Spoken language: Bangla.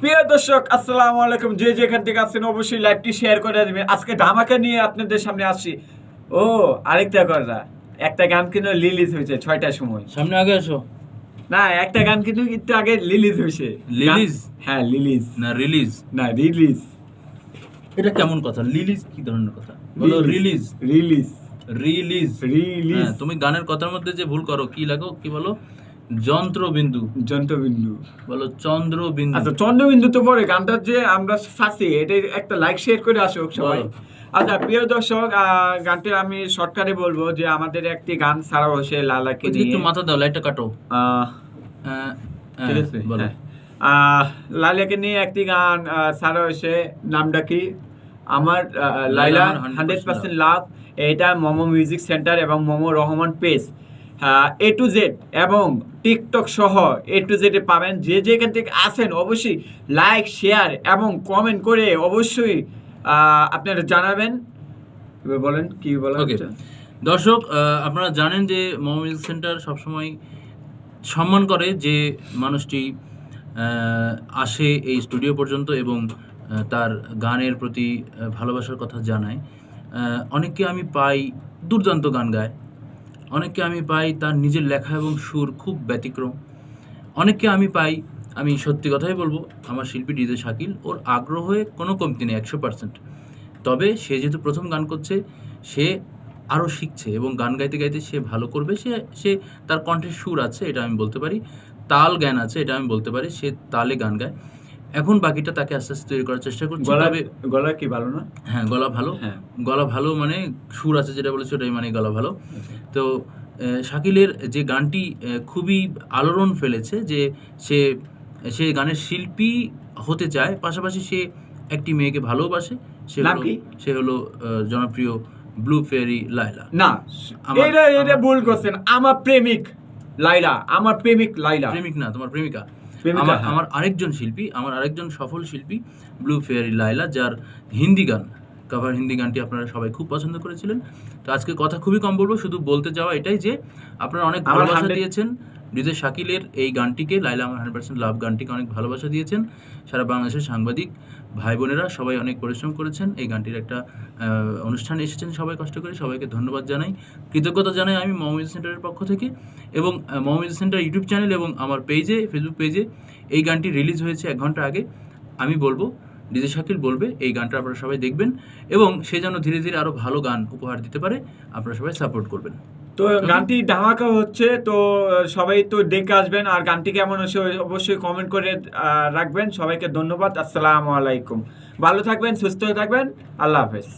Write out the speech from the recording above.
প্রিয় দর্শক আসসালামু আলাইকুম। যে যেখান থেকে আসছেন অবশ্যই লাইভটি শেয়ার করে দেবেন। আজকে ধামাকা নিয়ে আপনাদের সামনে আসছি। ও আরেকটা কথা একটা গান কিন্তু হয়েছে ছয়টার সময়। সামনে আগে না একটা গান কিন্তু একটু আগে হয়েছে? হ্যাঁ রিলিজ না রিলিজ না রিলিজ এটা কেমন কথা? লিলিজ কি ধরনের কথা? বলো রিলিজ রিলিজ রিলিজ রিলিজ তুমি গানের কথার মধ্যে যে ভুল করো কি লাগো কি বলো? যন্ত্রবিন্দু। যন্ত্রবিন্দু। বলো চন্দ্রবিন্দু। আচ্ছা চন্দ্রবিন্দু তো পরে গানটা যে আমরা ফাঁসি এটা একটা লাইক শেয়ার করে সবাই। আচ্ছা প্রিয় দর্শক গানটি আমি শর্টকাটে বলব যে আমাদের একটি গান লালাকে নিয়ে একটু মাথা দাও লাইটটা কাটো। হ্যাঁ, ঠিক আছে? বলো। হ্যাঁ। নিয়ে একটি গান ছাড়া হয়েছে নামটা কি? আমার লাইলা হান্ড্রেড পার্সেন্ট লাভ এটা মোমো মিউজিক সেন্টার এবং Momo Rahman page. A to Z এবং টিকটক সহ এ টু জেডে পাবেন। যে যেখান থেকে আসেন অবশ্যই লাইক শেয়ার এবং কমেন্ট করে অবশ্যই আপনারা জানাবেন। বলেন কি বলেন দর্শক আপনারা জানেন যে মোহামিল সেন্টার সবসময় সম্মান করে যে মানুষটি আসে এই স্টুডিও পর্যন্ত এবং তার গানের প্রতি ভালোবাসার কথা জানায়। অনেককে আমি পাই দুর্দান্ত গান গায়। অনেককে আমি পাই তার নিজের লেখা এবং সুর খুব ব্যতিক্রম। অনেককে আমি পাই, আমি সত্যি কথাই বলব, আমার শিল্পী ডিজে শাকিল, ওর আগ্রহে কোনো কমতি নেই, একশো পার্সেন্ট তবে সে যেহেতু প্রথম গান করছে, সে আরও শিখছে এবং গান গাইতে গাইতে সে ভালো করবে, সে সে তার কণ্ঠের সুর আছে, এটা আমি বলতে পারি, তাল জ্ঞান আছে, এটা আমি বলতে পারি, সে তালে গান গায়। এখন বাকিটা তাকে আস্তে আস্তে তৈরি করার চেষ্টা করছি গলা তবে গলা কি ভালো না? হ্যাঁ গলা ভালো। হ্যাঁ। গলা ভালো মানে সুর আছে যেটা বলেছে ওটাই মানে গলা ভালো। তো শাকিলের যে গানটি খুবই আলোড়ন ফেলেছে যে সে সে গানের শিল্পী হতে চায় পাশাপাশি সে একটি মেয়েকে ভালোবাসে। সে হলো সে হলো জনপ্রিয় ব্লু ফেয়ারি লাইলা না এটা এটা ভুল করছেন। আমার প্রেমিক লাইলা আমার প্রেমিক লাইলা প্রেমিক না তোমার প্রেমিকা, আমার হ্যাঁ। আমার আরেকজন শিল্পী আমার আরেকজন সফল শিল্পী ব্লু ফেয়ারি লাইলা যার হিন্দি গান কাভার হিন্দি গানটি আপনারা সবাই খুব পছন্দ করেছিলেন তো আজকে কথা খুবই কম বলব শুধু বলতে যাওয়া এটাই যে আপনারা অনেক ভালোবাসা দিয়েছেন ডিজে শাকিলের এই গানটিকে লাইলা আমার হান্ড্রেড পার্সেন্ট লাভ গানটিকে অনেক ভালোবাসা দিয়েছেন। সারা বাংলাদেশের সাংবাদিক ভাই বোনেরা সবাই অনেক পরিশ্রম করেছেন। এই গানটির একটা অনুষ্ঠানে এসেছেন সবাই কষ্ট করে। সবাইকে ধন্যবাদ জানাই। কৃতজ্ঞতা জানাই আমি মহমিদ সেন্টারের পক্ষ থেকে এবং মহমিদ সেন্টার ইউটিউব চ্যানেল এবং আমার পেজে, ফেসবুক পেজে এই গানটি রিলিজ হয়েছে এক ঘণ্টা আগে। আমি বলব ডিজে শাকিল বলবে এই গানটা আপনারা সবাই দেখবেন এবং সে যেন ধীরে ধীরে আরও ভালো গান উপহার দিতে পারে আপনারা সবাই সাপোর্ট করবেন। তো গানটি ধামাকা হচ্ছে তো সবাই তো দেখে আসবেন আর গানটি কেমন হচ্ছে অবশ্যই কমেন্ট করে রাখবেন। সবাইকে ধন্যবাদ আসসালামু আলাইকুম। ভালো থাকবেন সুস্থ থাকবেন আল্লাহ হাফেজ।